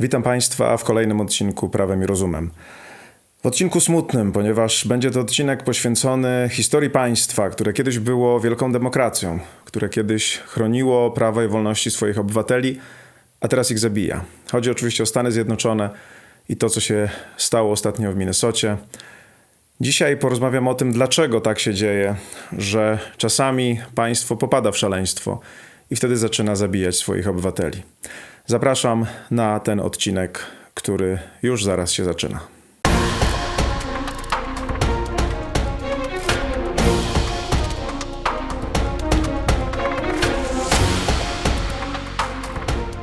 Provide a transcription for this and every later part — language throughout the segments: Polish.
Witam Państwa w kolejnym odcinku Prawem i Rozumem. W odcinku smutnym, ponieważ będzie to odcinek poświęcony historii państwa, które kiedyś było wielką demokracją, które kiedyś chroniło prawa i wolności swoich obywateli, a teraz ich zabija. Chodzi oczywiście o Stany Zjednoczone i to, co się stało ostatnio w Minnesocie. Dzisiaj porozmawiam o tym, dlaczego tak się dzieje, że czasami państwo popada w szaleństwo i wtedy zaczyna zabijać swoich obywateli. Zapraszam na ten odcinek, który już zaraz się zaczyna.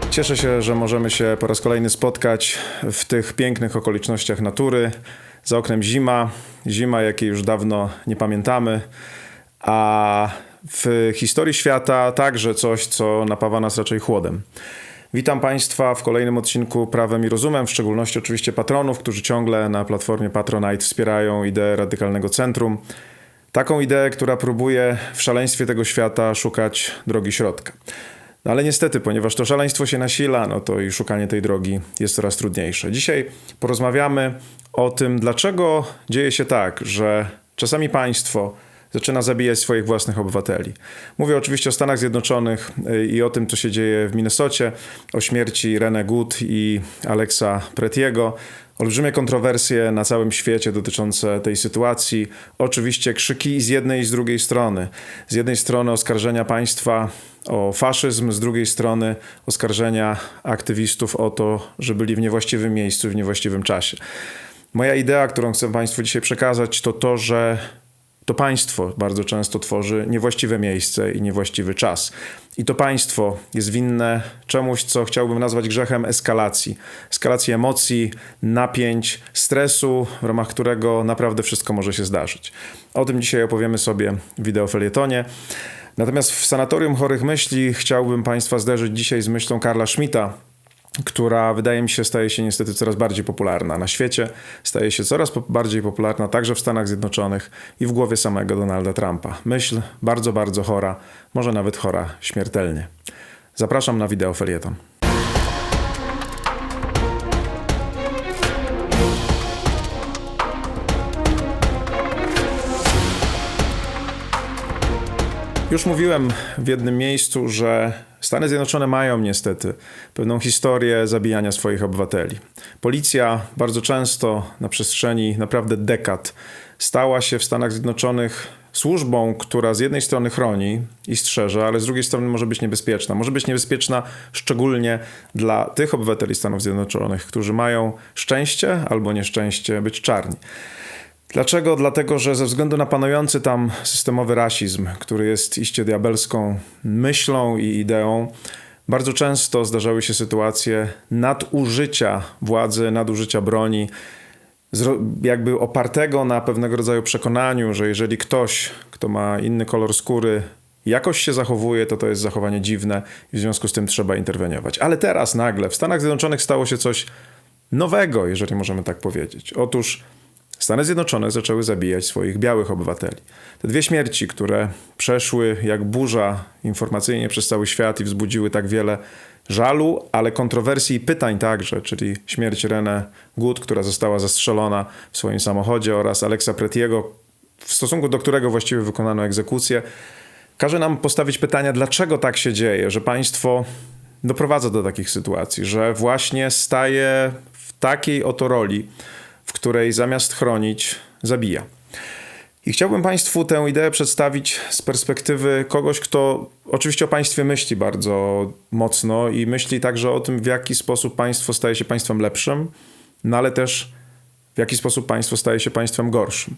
Cieszę się, że możemy się po raz kolejny spotkać w tych pięknych okolicznościach natury. Za oknem zima, zima, jakiej już dawno nie pamiętamy, a w historii świata także coś, co napawa nas raczej chłodem. Witam Państwa w kolejnym odcinku Prawem i Rozumem, w szczególności oczywiście patronów, którzy ciągle na platformie Patronite wspierają ideę radykalnego centrum. Taką ideę, która próbuje w szaleństwie tego świata szukać drogi środka. No ale niestety, ponieważ to szaleństwo się nasila, no to i szukanie tej drogi jest coraz trudniejsze. Dzisiaj porozmawiamy o tym, dlaczego dzieje się tak, że czasami państwo zaczyna zabijać swoich własnych obywateli. Mówię oczywiście o Stanach Zjednoczonych y, i o tym, co się dzieje w Minnesocie, o śmierci René Good i Alexa Pretiego. Olbrzymie kontrowersje na całym świecie dotyczące tej sytuacji. Oczywiście krzyki z jednej i z drugiej strony. Z jednej strony oskarżenia państwa o faszyzm, z drugiej strony oskarżenia aktywistów o to, że byli w niewłaściwym miejscu w niewłaściwym czasie. Moja idea, którą chcę Państwu dzisiaj przekazać, to to, że to państwo bardzo często tworzy niewłaściwe miejsce i niewłaściwy czas. I to państwo jest winne czemuś, co chciałbym nazwać grzechem eskalacji. Eskalacji emocji, napięć, stresu, w ramach którego naprawdę wszystko może się zdarzyć. O tym dzisiaj opowiemy sobie w wideofelietonie. Natomiast w Sanatorium Chorych Myśli chciałbym Państwa zderzyć dzisiaj z myślą Karla Schmidta, która wydaje mi się staje się niestety coraz bardziej popularna na świecie, staje się coraz bardziej popularna także w Stanach Zjednoczonych i w głowie samego Donalda Trumpa. Myśl bardzo, bardzo chora, może nawet chora śmiertelnie. Zapraszam na wideo felieton. Już mówiłem w jednym miejscu, że Stany Zjednoczone mają niestety pewną historię zabijania swoich obywateli. Policja bardzo często na przestrzeni naprawdę dekad stała się w Stanach Zjednoczonych służbą, która z jednej strony chroni i strzeże, ale z drugiej strony może być niebezpieczna. Może być niebezpieczna szczególnie dla tych obywateli Stanów Zjednoczonych, którzy mają szczęście albo nieszczęście być czarni. Dlaczego? Dlatego, że ze względu na panujący tam systemowy rasizm, który jest iście diabelską myślą i ideą, bardzo często zdarzały się sytuacje nadużycia władzy, nadużycia broni, jakby opartego na pewnego rodzaju przekonaniu, że jeżeli ktoś, kto ma inny kolor skóry, jakoś się zachowuje, to to jest zachowanie dziwne i w związku z tym trzeba interweniować. Ale teraz nagle w Stanach Zjednoczonych stało się coś nowego, jeżeli możemy tak powiedzieć. Otóż Stany Zjednoczone zaczęły zabijać swoich białych obywateli. Te dwie śmierci, które przeszły jak burza informacyjnie przez cały świat i wzbudziły tak wiele żalu, ale kontrowersji i pytań także, czyli śmierć René Good, która została zastrzelona w swoim samochodzie oraz Alexa Pretiego, w stosunku do którego właściwie wykonano egzekucję, każe nam postawić pytania, dlaczego tak się dzieje, że państwo doprowadza do takich sytuacji, że właśnie staje w takiej oto roli, w której zamiast chronić, zabija. I chciałbym Państwu tę ideę przedstawić z perspektywy kogoś, kto oczywiście o państwie myśli bardzo mocno i myśli także o tym, w jaki sposób państwo staje się państwem lepszym, no ale też w jaki sposób państwo staje się państwem gorszym.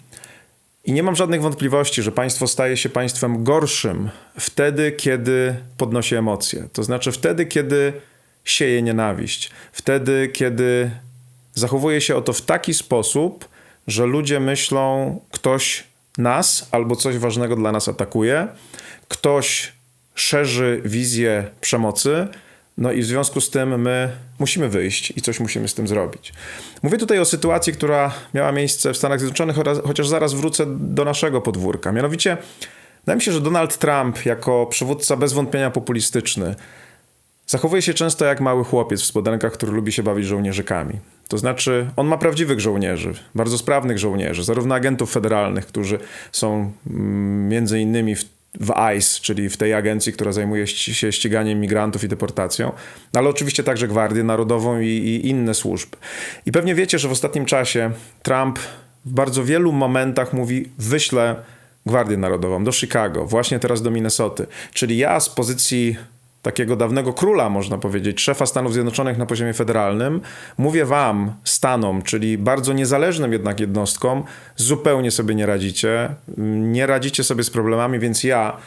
I nie mam żadnych wątpliwości, że państwo staje się państwem gorszym wtedy, kiedy podnosi emocje. To znaczy wtedy, kiedy sieje nienawiść, wtedy, kiedy zachowuje się oto w taki sposób, że ludzie myślą, ktoś nas albo coś ważnego dla nas atakuje, ktoś szerzy wizję przemocy, no i w związku z tym my musimy wyjść i coś musimy z tym zrobić. Mówię tutaj o sytuacji, która miała miejsce w Stanach Zjednoczonych, chociaż zaraz wrócę do naszego podwórka. Mianowicie, wydaje mi się, że Donald Trump, jako przywódca bez wątpienia populistyczny, Zachowuje się często jak mały chłopiec w spodenkach, który lubi się bawić żołnierzykami. To znaczy, on ma prawdziwych żołnierzy, bardzo sprawnych żołnierzy, zarówno agentów federalnych, którzy są mm, między innymi w, w ICE, czyli w tej agencji, która zajmuje się ściganiem migrantów i deportacją, ale oczywiście także Gwardię Narodową i, i inne służby. I pewnie wiecie, że w ostatnim czasie Trump w bardzo wielu momentach mówi: wyślę Gwardię Narodową do Chicago, właśnie teraz do Minnesoty. Czyli ja z pozycji takiego dawnego króla, można powiedzieć, szefa Stanów Zjednoczonych na poziomie federalnym, mówię wam, Stanom, czyli bardzo niezależnym jednak jednostkom, zupełnie sobie nie radzicie, nie radzicie sobie z problemami, więc ja,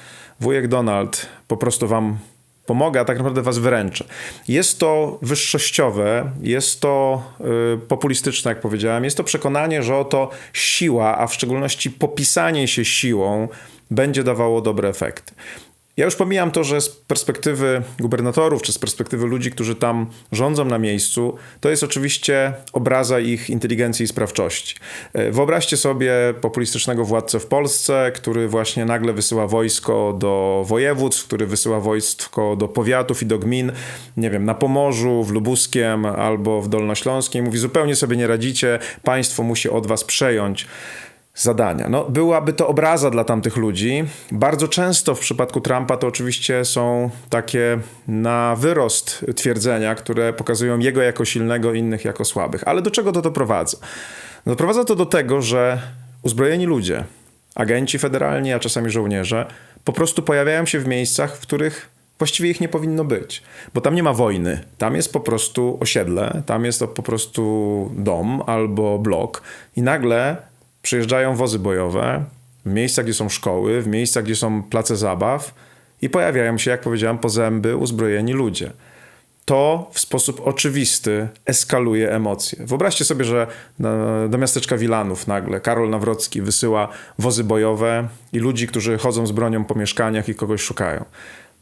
wujek Donald, po prostu wam pomogę, a tak naprawdę was wyręczę. Jest to wyższościowe, jest to y, populistyczne, jak powiedziałem, jest to przekonanie, że oto siła, a w szczególności popisanie się siłą będzie dawało dobre efekty. Ja już pomijam to, że z perspektywy gubernatorów, czy z perspektywy ludzi, którzy tam rządzą na miejscu, to jest oczywiście obraza ich inteligencji i sprawczości. E, wyobraźcie sobie populistycznego władcę w Polsce, który właśnie nagle wysyła wojsko do województw, który wysyła wojsko do powiatów i do gmin, nie wiem, na Pomorzu, w Lubuskiem albo w Dolnośląskim. Mówi, zupełnie sobie nie radzicie, państwo musi od was przejąć zadania. No, byłaby to obraza dla tamtych ludzi. Bardzo często w przypadku Trumpa to oczywiście są takie na wyrost twierdzenia, które pokazują jego jako silnego, innych jako słabych. Ale do czego to doprowadza? No, doprowadza to do tego, że uzbrojeni ludzie, agenci federalni, a czasami żołnierze, po prostu pojawiają się w miejscach, w których właściwie ich nie powinno być, bo tam nie ma wojny. Tam jest po prostu osiedle, tam jest to po prostu dom albo blok i nagle przyjeżdżają wozy bojowe w miejscach, gdzie są szkoły, w miejscach, gdzie są place zabaw i pojawiają się, jak powiedziałem, po zęby uzbrojeni ludzie. To w sposób oczywisty eskaluje emocje. Wyobraźcie sobie, że do miasteczka Wilanów nagle Karol Nawrocki wysyła wozy bojowe i ludzi, którzy chodzą z bronią po mieszkaniach i kogoś szukają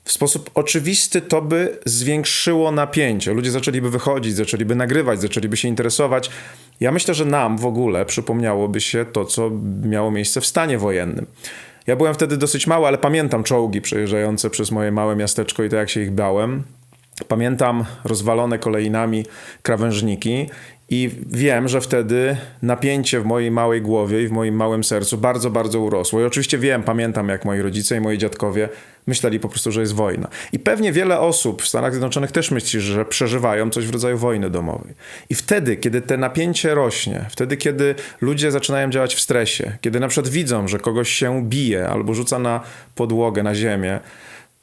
w sposób oczywisty to by zwiększyło napięcie. Ludzie zaczęliby wychodzić, zaczęliby nagrywać, zaczęliby się interesować. Ja myślę, że nam w ogóle przypomniałoby się to, co miało miejsce w stanie wojennym. Ja byłem wtedy dosyć mały, ale pamiętam czołgi przejeżdżające przez moje małe miasteczko i to, jak się ich bałem. Pamiętam rozwalone kolejnami krawężniki i wiem, że wtedy napięcie w mojej małej głowie i w moim małym sercu bardzo, bardzo urosło. I oczywiście wiem, pamiętam, jak moi rodzice i moi dziadkowie myśleli po prostu, że jest wojna. I pewnie wiele osób w Stanach Zjednoczonych też myśli, że przeżywają coś w rodzaju wojny domowej. I wtedy, kiedy te napięcie rośnie, wtedy, kiedy ludzie zaczynają działać w stresie, kiedy na przykład widzą, że kogoś się bije albo rzuca na podłogę, na ziemię,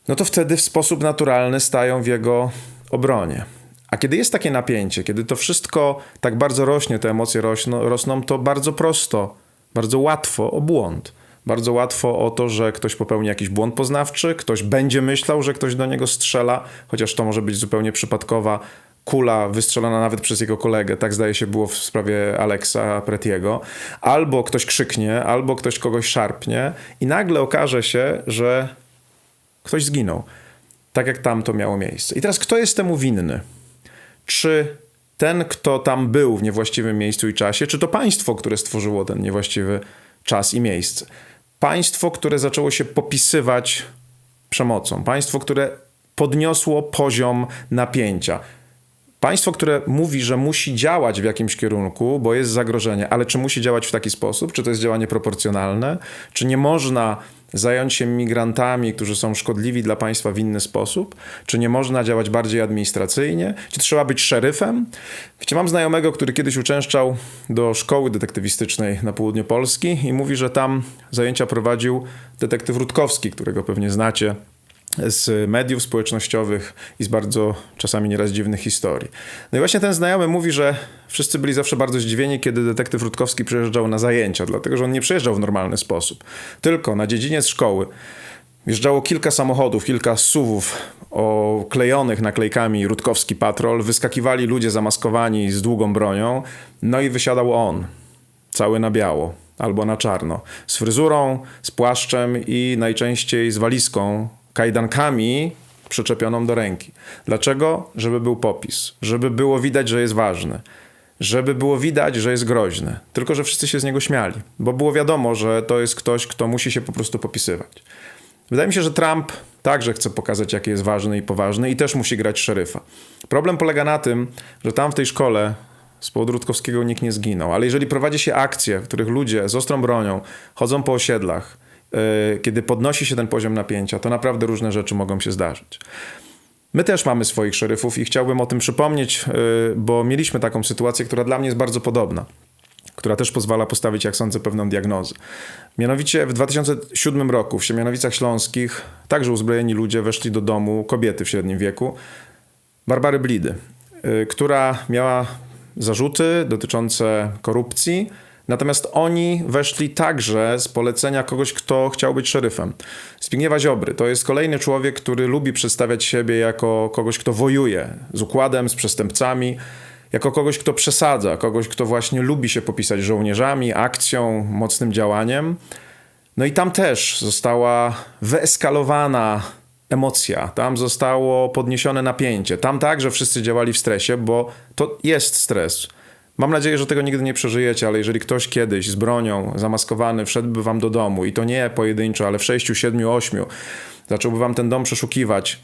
no to wtedy w sposób naturalny stają w jego obronie. A kiedy jest takie napięcie, kiedy to wszystko tak bardzo rośnie, te emocje rosną, rosną to bardzo prosto, bardzo łatwo o błąd. Bardzo łatwo o to, że ktoś popełni jakiś błąd poznawczy, ktoś będzie myślał, że ktoś do niego strzela, chociaż to może być zupełnie przypadkowa kula wystrzelona nawet przez jego kolegę, tak zdaje się było w sprawie Alexa Pretiego, albo ktoś krzyknie, albo ktoś kogoś szarpnie i nagle okaże się, że ktoś zginął. Tak jak tam to miało miejsce. I teraz kto jest temu winny? czy ten, kto tam był w niewłaściwym miejscu i czasie, czy to państwo, które stworzyło ten niewłaściwy czas i miejsce. Państwo, które zaczęło się popisywać przemocą, państwo, które podniosło poziom napięcia. Państwo, które mówi, że musi działać w jakimś kierunku, bo jest zagrożenie, ale czy musi działać w taki sposób? Czy to jest działanie proporcjonalne? Czy nie można zająć się migrantami, którzy są szkodliwi dla państwa w inny sposób? Czy nie można działać bardziej administracyjnie? Czy trzeba być szeryfem? Wiecie, mam znajomego, który kiedyś uczęszczał do szkoły detektywistycznej na południu Polski i mówi, że tam zajęcia prowadził detektyw Rutkowski, którego pewnie znacie z mediów społecznościowych i z bardzo czasami nieraz dziwnych historii. No i właśnie ten znajomy mówi, że wszyscy byli zawsze bardzo zdziwieni, kiedy detektyw Rutkowski przyjeżdżał na zajęcia, dlatego że on nie przyjeżdżał w normalny sposób. Tylko na dziedziniec szkoły wjeżdżało kilka samochodów, kilka suwów oklejonych naklejkami Rutkowski Patrol, wyskakiwali ludzie zamaskowani z długą bronią, no i wysiadał on, cały na biało albo na czarno, z fryzurą, z płaszczem i najczęściej z walizką kajdankami przyczepioną do ręki. Dlaczego? Żeby był popis, żeby było widać, że jest ważny, żeby było widać, że jest groźny. Tylko, że wszyscy się z niego śmiali, bo było wiadomo, że to jest ktoś, kto musi się po prostu popisywać. Wydaje mi się, że Trump także chce pokazać, jaki jest ważny i poważny i też musi grać szeryfa. Problem polega na tym, że tam w tej szkole z powodu Rutkowskiego nikt nie zginął, ale jeżeli prowadzi się akcje, w których ludzie z ostrą bronią chodzą po osiedlach, kiedy podnosi się ten poziom napięcia, to naprawdę różne rzeczy mogą się zdarzyć. My też mamy swoich szeryfów i chciałbym o tym przypomnieć, yy, bo mieliśmy taką sytuację, która dla mnie jest bardzo podobna która też pozwala postawić, jak sądzę, pewną diagnozę. Mianowicie w 2007 roku w Siemianowicach Śląskich także uzbrojeni ludzie weszli do domu kobiety w średnim wieku, Barbary Blidy, y, która miała zarzuty dotyczące korupcji, Natomiast oni weszli także z polecenia kogoś, kto chciał być szeryfem. Zbigniewa Ziobry to jest kolejny człowiek, który lubi przedstawiać siebie jako kogoś, kto wojuje z układem, z przestępcami jako kogoś, kto przesadza, kogoś, kto właśnie lubi się popisać żołnierzami, akcją, mocnym działaniem. No i tam też została wyeskalowana emocja, tam zostało podniesione napięcie. Tam także wszyscy działali w stresie, bo to jest stres. Mam nadzieję, że tego nigdy nie przeżyjecie, ale jeżeli ktoś kiedyś z bronią zamaskowany wszedłby wam do domu i to nie pojedynczo, ale w sześciu, siedmiu, ośmiu, zacząłby wam ten dom przeszukiwać,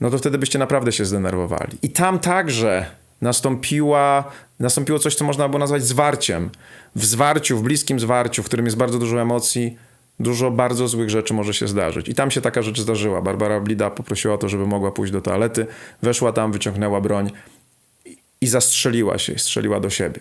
no to wtedy byście naprawdę się zdenerwowali. I tam także nastąpiła, nastąpiło coś, co można było nazwać zwarciem. W zwarciu, w bliskim zwarciu, w którym jest bardzo dużo emocji, dużo bardzo złych rzeczy może się zdarzyć. I tam się taka rzecz zdarzyła. Barbara Blida poprosiła o to, żeby mogła pójść do toalety, weszła tam, wyciągnęła broń i zastrzeliła się, strzeliła do siebie.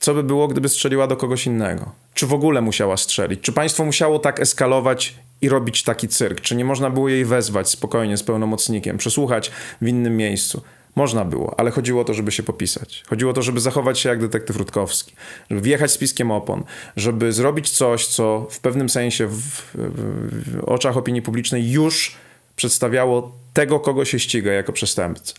Co by było, gdyby strzeliła do kogoś innego? Czy w ogóle musiała strzelić? Czy państwo musiało tak eskalować i robić taki cyrk? Czy nie można było jej wezwać spokojnie z pełnomocnikiem, przesłuchać w innym miejscu? Można było, ale chodziło o to, żeby się popisać. Chodziło o to, żeby zachować się jak detektyw Rutkowski, żeby wjechać z piskiem opon, żeby zrobić coś, co w pewnym sensie w, w, oczach opinii publicznej już przedstawiało tego, kogo się ściga jako przestępcę.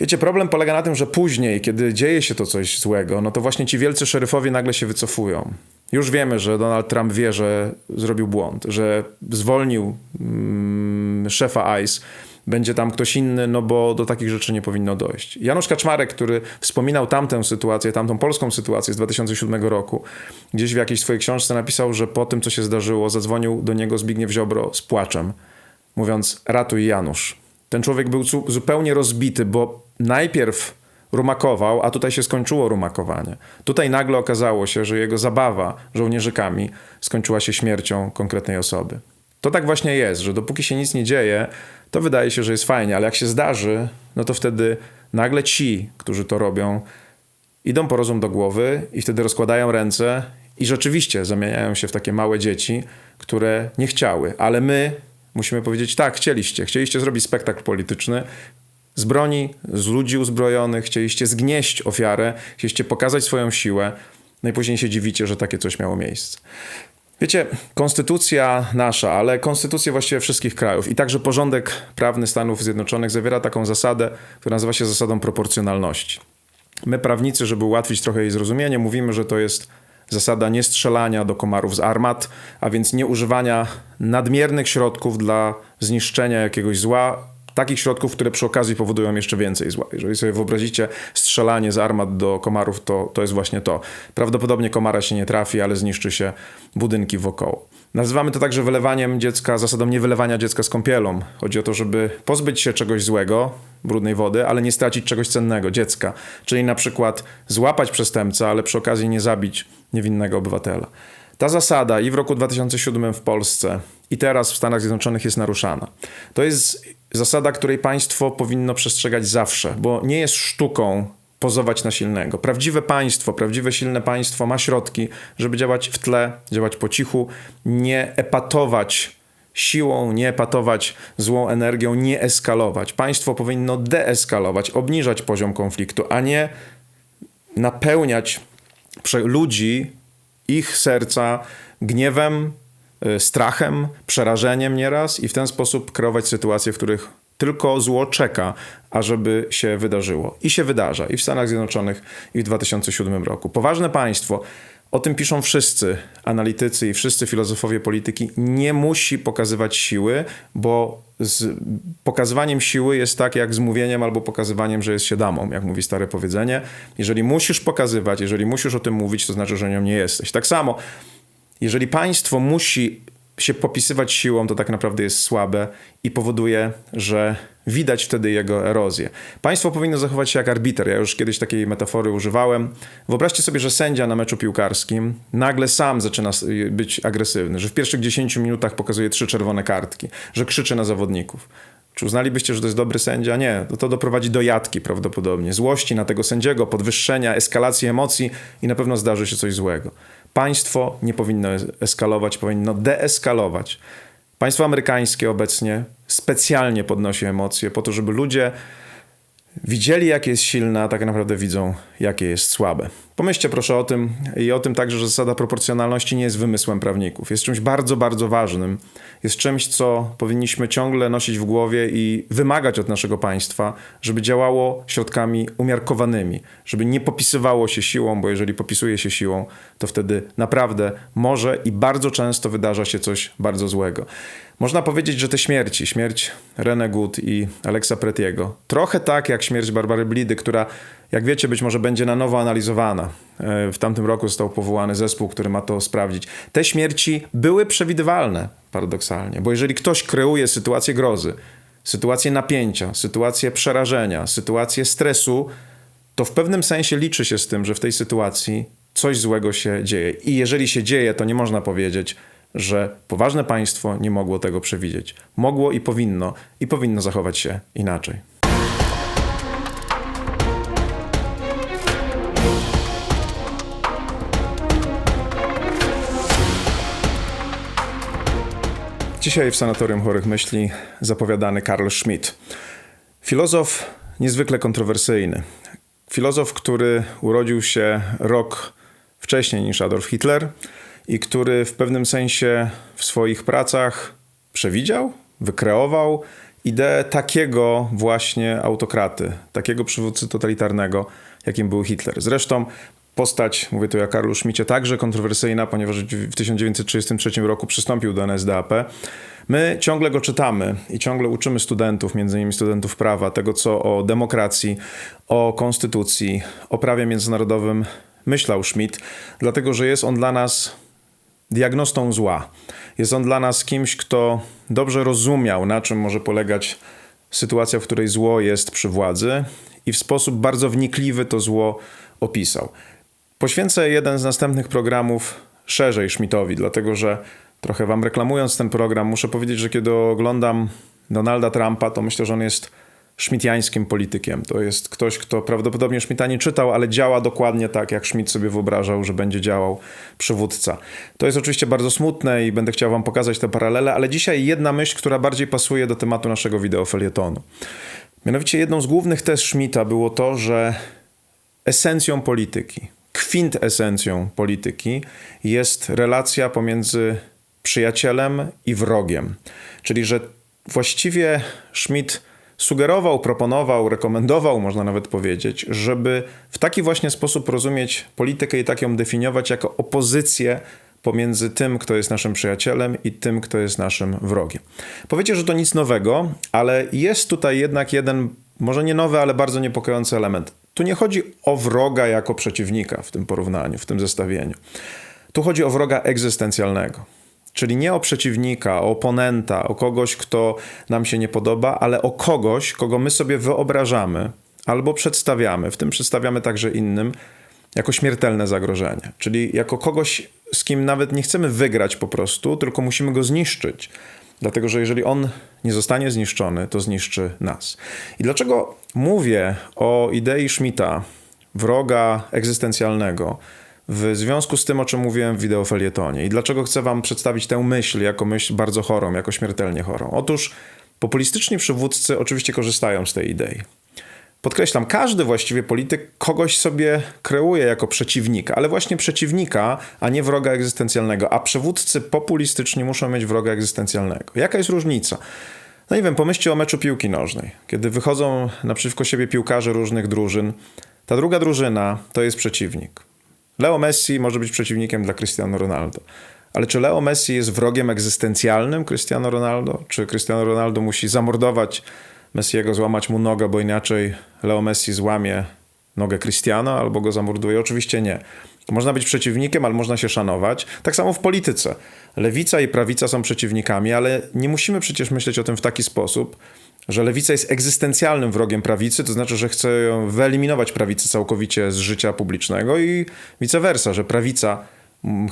Wiecie, problem polega na tym, że później, kiedy dzieje się to coś złego, no to właśnie ci wielcy szeryfowie nagle się wycofują. Już wiemy, że Donald Trump wie, że zrobił błąd, że zwolnił mm, szefa ICE, będzie tam ktoś inny, no bo do takich rzeczy nie powinno dojść. Janusz Kaczmarek, który wspominał tamtę sytuację, tamtą polską sytuację z 2007 roku, gdzieś w jakiejś swojej książce napisał, że po tym, co się zdarzyło, zadzwonił do niego Zbigniew Ziobro z płaczem, mówiąc ratuj Janusz. Ten człowiek był zupełnie rozbity, bo najpierw rumakował, a tutaj się skończyło rumakowanie. Tutaj nagle okazało się, że jego zabawa żołnierzykami skończyła się śmiercią konkretnej osoby. To tak właśnie jest, że dopóki się nic nie dzieje, to wydaje się, że jest fajnie, ale jak się zdarzy, no to wtedy nagle ci, którzy to robią, idą po rozum do głowy i wtedy rozkładają ręce i rzeczywiście zamieniają się w takie małe dzieci, które nie chciały, ale my musimy powiedzieć tak, chcieliście, chcieliście zrobić spektakl polityczny, z broni, z ludzi uzbrojonych, chcieliście zgnieść ofiarę, chcieliście pokazać swoją siłę, no się dziwicie, że takie coś miało miejsce. Wiecie, konstytucja nasza, ale konstytucja właściwie wszystkich krajów i także porządek prawny Stanów Zjednoczonych zawiera taką zasadę, która nazywa się zasadą proporcjonalności. My, prawnicy, żeby ułatwić trochę jej zrozumienie, mówimy, że to jest zasada niestrzelania do komarów z armat, a więc nie używania nadmiernych środków dla zniszczenia jakiegoś zła takich środków, które przy okazji powodują jeszcze więcej zła. Jeżeli sobie wyobrazicie strzelanie z armat do komarów, to, to jest właśnie to. Prawdopodobnie komara się nie trafi, ale zniszczy się budynki wokoło. Nazywamy to także wylewaniem dziecka, zasadą nie wylewania dziecka z kąpielą. Chodzi o to, żeby pozbyć się czegoś złego, brudnej wody, ale nie stracić czegoś cennego, dziecka. Czyli na przykład złapać przestępcę, ale przy okazji nie zabić niewinnego obywatela. Ta zasada i w roku 2007 w Polsce, i teraz w Stanach Zjednoczonych jest naruszana. To jest zasada, której państwo powinno przestrzegać zawsze, bo nie jest sztuką pozować na silnego. Prawdziwe państwo, prawdziwe silne państwo ma środki, żeby działać w tle, działać po cichu, nie epatować siłą, nie epatować złą energią, nie eskalować. Państwo powinno deeskalować, obniżać poziom konfliktu, a nie napełniać ludzi, ich serca gniewem, Y, strachem, przerażeniem nieraz i w ten sposób kreować sytuacje, w których tylko zło czeka, ażeby się wydarzyło. I się wydarza, i w Stanach Zjednoczonych, i w 2007 roku. Poważne państwo, o tym piszą wszyscy analitycy i wszyscy filozofowie polityki, nie musi pokazywać siły, bo z pokazywaniem siły jest tak jak z mówieniem albo pokazywaniem, że jest się damą, jak mówi stare powiedzenie. Jeżeli musisz pokazywać, jeżeli musisz o tym mówić, to znaczy, że nią nie jesteś. Tak samo jeżeli państwo musi się popisywać siłą, to tak naprawdę jest słabe i powoduje, że widać wtedy jego erozję. Państwo powinno zachować się jak arbiter. Ja już kiedyś takiej metafory używałem. Wyobraźcie sobie, że sędzia na meczu piłkarskim nagle sam zaczyna być agresywny, że w pierwszych 10 minutach pokazuje trzy czerwone kartki, że krzyczy na zawodników. Czy uznalibyście, że to jest dobry sędzia? Nie. To, to doprowadzi do jatki prawdopodobnie, złości na tego sędziego, podwyższenia, eskalacji emocji i na pewno zdarzy się coś złego. Państwo nie powinno eskalować, powinno deeskalować. Państwo amerykańskie obecnie specjalnie podnosi emocje po to, żeby ludzie widzieli, jakie jest silne, a tak naprawdę widzą, jakie jest słabe. Pomyślcie proszę o tym i o tym także, że zasada proporcjonalności nie jest wymysłem prawników. Jest czymś bardzo, bardzo ważnym. Jest czymś, co powinniśmy ciągle nosić w głowie i wymagać od naszego państwa, żeby działało środkami umiarkowanymi, żeby nie popisywało się siłą, bo jeżeli popisuje się siłą, to wtedy naprawdę może i bardzo często wydarza się coś bardzo złego. Można powiedzieć, że te śmierci, śmierć René Good i Alexa Pretiego, trochę tak jak śmierć Barbary Blidy, która, jak wiecie, być może będzie na nowo analizowana. E, w tamtym roku został powołany zespół, który ma to sprawdzić. Te śmierci były przewidywalne, paradoksalnie, bo jeżeli ktoś kreuje sytuację grozy, sytuację napięcia, sytuację przerażenia, sytuację stresu, to w pewnym sensie liczy się z tym, że w tej sytuacji coś złego się dzieje. I jeżeli się dzieje, to nie można powiedzieć, że poważne państwo nie mogło tego przewidzieć. Mogło i powinno, i powinno zachować się inaczej. Dzisiaj w Sanatorium Chorych Myśli zapowiadany Karl Schmidt. Filozof niezwykle kontrowersyjny. Filozof, który urodził się rok wcześniej niż Adolf Hitler i który w pewnym sensie w swoich pracach przewidział, wykreował ideę takiego właśnie autokraty, takiego przywódcy totalitarnego, jakim był Hitler. Zresztą postać, mówię tu o Karlu Schmidcie, także kontrowersyjna, ponieważ w 1933 roku przystąpił do NSDAP. My ciągle go czytamy i ciągle uczymy studentów, między innymi studentów prawa, tego co o demokracji, o konstytucji, o prawie międzynarodowym myślał Schmidt, dlatego że jest on dla nas diagnostą zła. Jest on dla nas kimś, kto dobrze rozumiał, na czym może polegać sytuacja, w której zło jest przy władzy i w sposób bardzo wnikliwy to zło opisał. Poświęcę jeden z następnych programów szerzej Schmidtowi, dlatego że trochę wam reklamując ten program, muszę powiedzieć, że kiedy oglądam Donalda Trumpa, to myślę, że on jest szmitiańskim politykiem. To jest ktoś, kto prawdopodobnie Schmidta nie czytał, ale działa dokładnie tak, jak Schmidt sobie wyobrażał, że będzie działał przywódca. To jest oczywiście bardzo smutne i będę chciał wam pokazać te paralele, ale dzisiaj jedna myśl, która bardziej pasuje do tematu naszego wideofelietonu. Mianowicie jedną z głównych tez Schmidta było to, że esencją polityki, kwintesencją polityki jest relacja pomiędzy przyjacielem i wrogiem. Czyli, że właściwie Schmidt sugerował, proponował, rekomendował, można nawet powiedzieć, żeby w taki właśnie sposób rozumieć politykę i tak ją definiować jako opozycję pomiędzy tym, kto jest naszym przyjacielem i tym, kto jest naszym wrogiem. Powiecie, że to nic nowego, ale jest tutaj jednak jeden, może nie nowy, ale bardzo niepokojący element. Tu nie chodzi o wroga jako przeciwnika w tym porównaniu, w tym zestawieniu. Tu chodzi o wroga egzystencjalnego. Czyli nie o przeciwnika, o oponenta, o kogoś, kto nam się nie podoba, ale o kogoś, kogo my sobie wyobrażamy albo przedstawiamy, w tym przedstawiamy także innym, jako śmiertelne zagrożenie. Czyli jako kogoś, z kim nawet nie chcemy wygrać po prostu, tylko musimy go zniszczyć. Dlatego, że jeżeli on nie zostanie zniszczony, to zniszczy nas. I dlaczego mówię o idei Schmidta, wroga egzystencjalnego, w związku z tym, o czym mówiłem w wideofelietonie i dlaczego chcę wam przedstawić tę myśl jako myśl bardzo chorą, jako śmiertelnie chorą. Otóż populistyczni przywódcy oczywiście korzystają z tej idei. Podkreślam, każdy właściwie polityk kogoś sobie kreuje jako przeciwnika, ale właśnie przeciwnika, a nie wroga egzystencjalnego. A przywódcy populistyczni muszą mieć wroga egzystencjalnego. Jaka jest różnica? No nie wiem, pomyślcie o meczu piłki nożnej. Kiedy wychodzą naprzeciwko siebie piłkarze różnych drużyn, ta druga drużyna to jest przeciwnik. Leo Messi może być przeciwnikiem dla Cristiano Ronaldo. Ale czy Leo Messi jest wrogiem egzystencjalnym Cristiano Ronaldo? Czy Cristiano Ronaldo musi zamordować Messiego, złamać mu nogę, bo inaczej Leo Messi złamie nogę Cristiano albo go zamorduje. Oczywiście nie. Można być przeciwnikiem, ale można się szanować. Tak samo w polityce. Lewica i prawica są przeciwnikami, ale nie musimy przecież myśleć o tym w taki sposób, że lewica jest egzystencjalnym wrogiem prawicy, to znaczy, że chce ją wyeliminować prawicę całkowicie z życia publicznego i vice versa, że prawica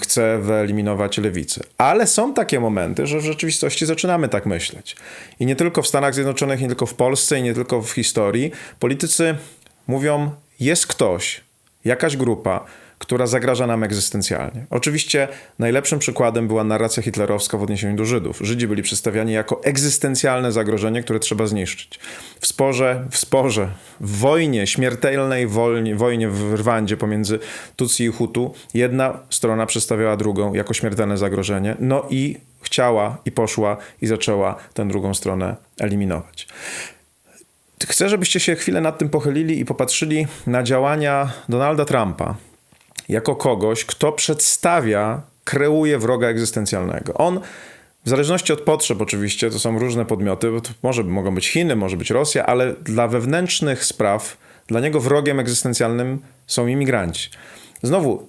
chce wyeliminować lewicę. Ale są takie momenty, że w rzeczywistości zaczynamy tak myśleć. I nie tylko w Stanach Zjednoczonych, nie tylko w Polsce i nie tylko w historii. Politycy mówią, jest ktoś, jakaś grupa, która zagraża nam egzystencjalnie. Oczywiście najlepszym przykładem była narracja hitlerowska w odniesieniu do Żydów. Żydzi byli przedstawiani jako egzystencjalne zagrożenie, które trzeba zniszczyć. W sporze, w sporze, w wojnie, śmiertelnej wojnie, wojnie w Rwandzie pomiędzy Tutsi i Hutu, jedna strona przedstawiała drugą jako śmiertelne zagrożenie, no i chciała i poszła i zaczęła tę drugą stronę eliminować. Chcę, żebyście się chwilę nad tym pochylili i popatrzyli na działania Donalda Trumpa, jako kogoś, kto przedstawia, kreuje wroga egzystencjalnego. On, w zależności od potrzeb oczywiście, to są różne podmioty, może mogą być Chiny, może być Rosja, ale dla wewnętrznych spraw, dla niego wrogiem egzystencjalnym są imigranci. Znowu,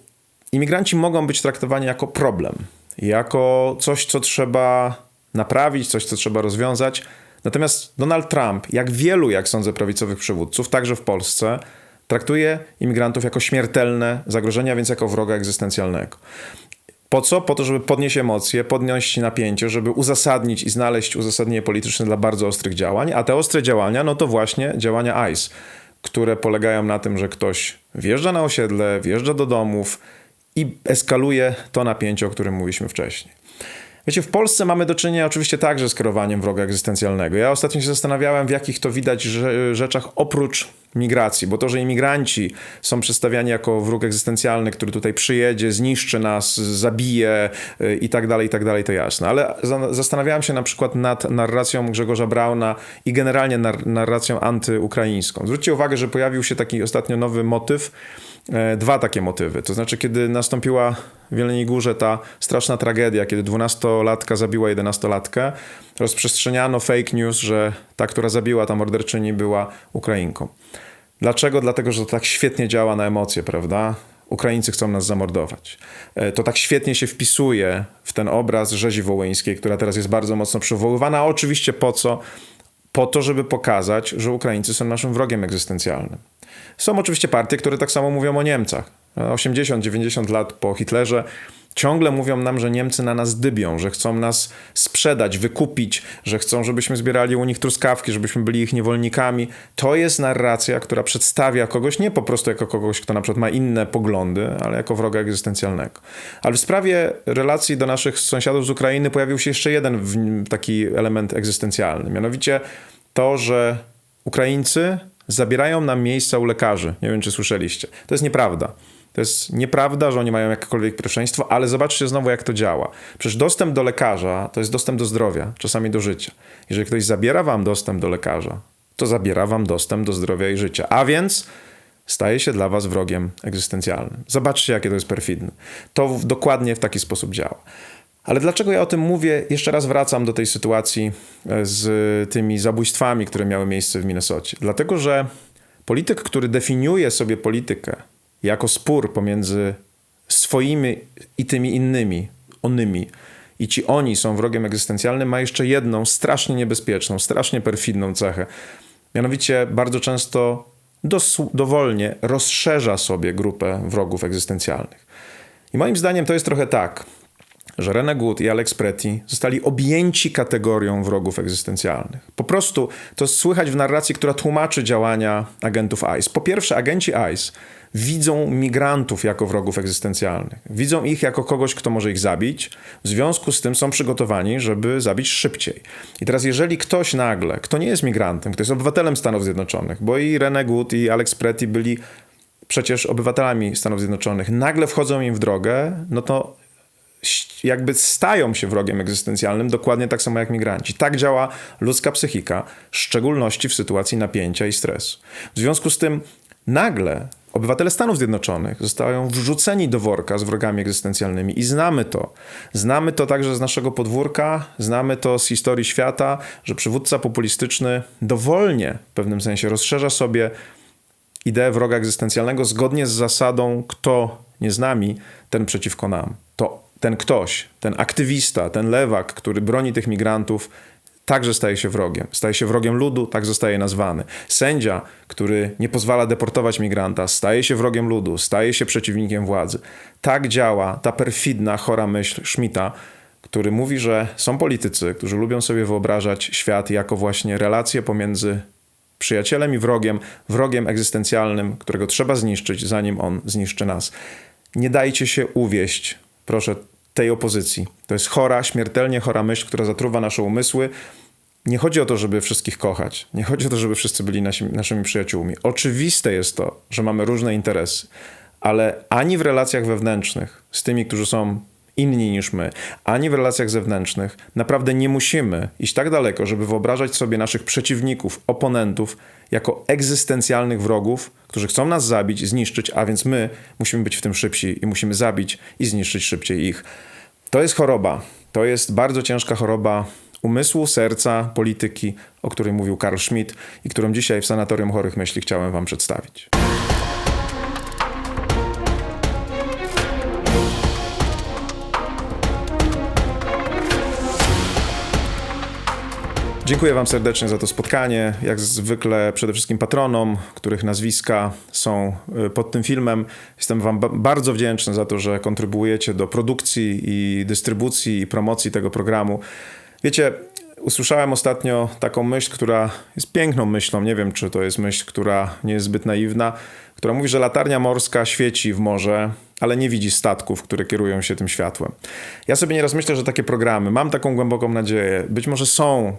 imigranci mogą być traktowani jako problem, jako coś, co trzeba naprawić, coś, co trzeba rozwiązać. Natomiast Donald Trump, jak wielu, jak sądzę, prawicowych przywódców, także w Polsce, traktuje imigrantów jako śmiertelne zagrożenia, więc jako wroga egzystencjalnego. Po co? Po to, żeby podnieść emocje, podnieść napięcie, żeby uzasadnić i znaleźć uzasadnienie polityczne dla bardzo ostrych działań, a te ostre działania, no to właśnie działania ICE, które polegają na tym, że ktoś wjeżdża na osiedle, wjeżdża do domów i eskaluje to napięcie, o którym mówiliśmy wcześniej. Wiecie, w Polsce mamy do czynienia oczywiście także z kierowaniem wroga egzystencjalnego. Ja ostatnio się zastanawiałem, w jakich to widać rzeczach oprócz migracji, bo to, że imigranci są przedstawiani jako wróg egzystencjalny, który tutaj przyjedzie, zniszczy nas, zabije y, i tak dalej, i tak dalej, to jasne. Ale zastanawiałem się na przykład nad narracją Grzegorza Brauna i generalnie narracją antyukraińską. Zwróćcie uwagę, że pojawił się taki ostatnio nowy motyw, dwa takie motywy. To znaczy, kiedy nastąpiła w Jeleniej Górze ta straszna tragedia, kiedy dwunastolatka zabiła jedenastolatkę, rozprzestrzeniano fake news, że ta, która zabiła ta morderczyni, była Ukrainką. Dlaczego? Dlatego, że to tak świetnie działa na emocje, prawda? Ukraińcy chcą nas zamordować. E, to tak świetnie się wpisuje w ten obraz rzezi wołyńskiej, która teraz jest bardzo mocno przywoływana. Oczywiście po co? Po to, żeby pokazać, że Ukraińcy są naszym wrogiem egzystencjalnym. Są oczywiście partie, które tak samo mówią o Niemcach. 80-90 lat po Hitlerze ciągle mówią nam, że Niemcy na nas dybią, że chcą nas sprzedać, wykupić, że chcą, żebyśmy zbierali u nich truskawki, żebyśmy byli ich niewolnikami. To jest narracja, która przedstawia kogoś nie po prostu jako kogoś, kto na przykład ma inne poglądy, ale jako wroga egzystencjalnego. Ale w sprawie relacji do naszych sąsiadów z Ukrainy pojawił się jeszcze jeden taki element egzystencjalny, mianowicie to, że Ukraińcy zabierają nam miejsca u lekarzy. Nie wiem, czy słyszeliście. To jest nieprawda. To jest nieprawda, że oni mają jakiekolwiek pierwszeństwo, ale zobaczcie znowu, jak to działa. Przecież dostęp do lekarza to jest dostęp do zdrowia, czasami do życia. Jeżeli ktoś zabiera wam dostęp do lekarza, to zabiera wam dostęp do zdrowia i życia. A więc staje się dla was wrogiem egzystencjalnym. Zobaczcie, jakie to jest perfidne. To dokładnie w taki sposób działa. Ale dlaczego ja o tym mówię? Jeszcze raz wracam do tej sytuacji e, z tymi zabójstwami, które miały miejsce w Minnesocie. Dlatego, że polityk, który definiuje sobie politykę jako spór pomiędzy swoimi i tymi innymi, onymi, i ci oni są wrogiem egzystencjalnym, ma jeszcze jedną strasznie niebezpieczną, strasznie perfidną cechę. Mianowicie bardzo często dowolnie rozszerza sobie grupę wrogów egzystencjalnych. I moim zdaniem to jest trochę tak, że René Good i Alex Pretty zostali objęci kategorią wrogów egzystencjalnych. Po prostu to słychać w narracji, która tłumaczy działania agentów ICE. Po pierwsze, agenci ICE widzą migrantów jako wrogów egzystencjalnych. Widzą ich jako kogoś, kto może ich zabić. W związku z tym są przygotowani, żeby zabić szybciej. I teraz, jeżeli ktoś nagle, kto nie jest migrantem, kto jest obywatelem Stanów Zjednoczonych, bo i René Good i Alex Pretty byli przecież obywatelami Stanów Zjednoczonych, nagle wchodzą im w drogę, no to jakby stają się wrogiem egzystencjalnym, dokładnie tak samo jak migranci. Tak działa ludzka psychika, w szczególności w sytuacji napięcia i stresu. W związku z tym nagle obywatele Stanów Zjednoczonych zostają wrzuceni do worka z wrogami egzystencjalnymi i znamy to. Znamy to także z naszego podwórka, znamy to z historii świata, że przywódca populistyczny dowolnie w pewnym sensie rozszerza sobie ideę wroga egzystencjalnego zgodnie z zasadą kto nie z nami, ten przeciwko nam. To ten ktoś, ten aktywista, ten lewak, który broni tych migrantów, także staje się wrogiem. Staje się wrogiem ludu, tak zostaje nazwany. Sędzia, który nie pozwala deportować migranta, staje się wrogiem ludu, staje się przeciwnikiem władzy. Tak działa ta perfidna, chora myśl Schmidta, który mówi, że są politycy, którzy lubią sobie wyobrażać świat jako właśnie relacje pomiędzy przyjacielem i wrogiem, wrogiem egzystencjalnym, którego trzeba zniszczyć, zanim on zniszczy nas. Nie dajcie się uwieść, proszę, tej opozycji. To jest chora, śmiertelnie chora myśl, która zatruwa nasze umysły. Nie chodzi o to, żeby wszystkich kochać. Nie chodzi o to, żeby wszyscy byli nasi, naszymi przyjaciółmi. Oczywiste jest to, że mamy różne interesy, ale ani w relacjach wewnętrznych z tymi, którzy są inni niż my, ani w relacjach zewnętrznych naprawdę nie musimy iść tak daleko, żeby wyobrażać sobie naszych przeciwników, oponentów jako egzystencjalnych wrogów, którzy chcą nas zabić, zniszczyć, a więc my musimy być w tym szybsi i musimy zabić i zniszczyć szybciej ich. To jest choroba. To jest bardzo ciężka choroba umysłu, serca, polityki, o której mówił Karl Schmidt i którą dzisiaj w Sanatorium Chorych Myśli chciałem Wam przedstawić. Dziękuję Wam serdecznie za to spotkanie. Jak zwykle przede wszystkim patronom, których nazwiska są y, pod tym filmem. Jestem Wam bardzo wdzięczny za to, że kontrybuujecie do produkcji i dystrybucji i promocji tego programu. Wiecie, usłyszałem ostatnio taką myśl, która jest piękną myślą. Nie wiem, czy to jest myśl, która nie jest zbyt naiwna, która mówi, że latarnia morska świeci w morze, ale nie widzi statków, które kierują się tym światłem. Ja sobie nieraz myślę, że takie programy, mam taką głęboką nadzieję, być może są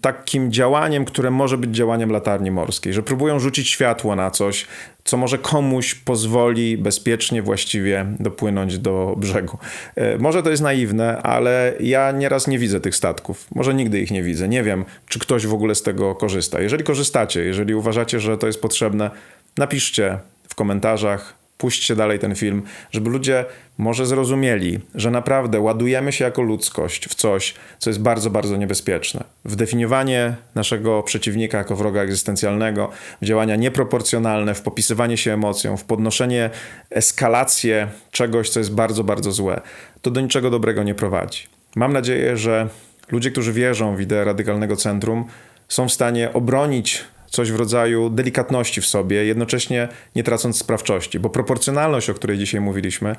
takim działaniem, które może być działaniem latarni morskiej, że próbują rzucić światło na coś, co może komuś pozwoli bezpiecznie, właściwie dopłynąć do brzegu. E, może to jest naiwne, ale ja nieraz nie widzę tych statków. Może nigdy ich nie widzę. Nie wiem, czy ktoś w ogóle z tego korzysta. Jeżeli korzystacie, jeżeli uważacie, że to jest potrzebne, napiszcie w komentarzach, puśćcie dalej ten film, żeby ludzie może zrozumieli, że naprawdę ładujemy się jako ludzkość w coś, co jest bardzo, bardzo niebezpieczne. W definiowanie naszego przeciwnika jako wroga egzystencjalnego, w działania nieproporcjonalne, w popisywanie się emocją, w podnoszenie, eskalację czegoś, co jest bardzo, bardzo złe, to do niczego dobrego nie prowadzi. Mam nadzieję, że ludzie, którzy wierzą w ideę radykalnego centrum, są w stanie obronić coś w rodzaju delikatności w sobie, jednocześnie nie tracąc sprawczości, bo proporcjonalność, o której dzisiaj mówiliśmy,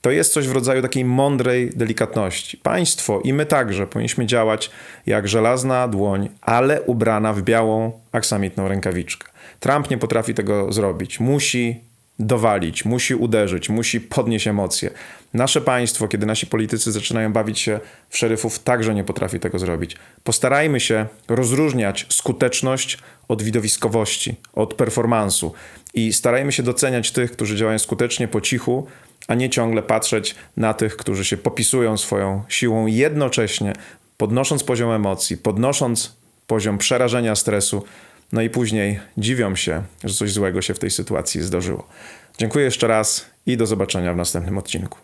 to jest coś w rodzaju takiej mądrej delikatności. Państwo i my także powinniśmy działać jak żelazna dłoń, ale ubrana w białą aksamitną rękawiczkę. Trump nie potrafi tego zrobić. Musi dowalić, musi uderzyć, musi podnieść emocje. Nasze państwo, kiedy nasi politycy zaczynają bawić się w szeryfów, także nie potrafi tego zrobić. Postarajmy się rozróżniać skuteczność od widowiskowości, od performansu i starajmy się doceniać tych, którzy działają skutecznie po cichu, a nie ciągle patrzeć na tych, którzy się popisują swoją siłą jednocześnie, podnosząc poziom emocji, podnosząc poziom przerażenia, stresu, no i później dziwią się, że coś złego się w tej sytuacji zdarzyło. Dziękuję jeszcze raz i do zobaczenia w następnym odcinku.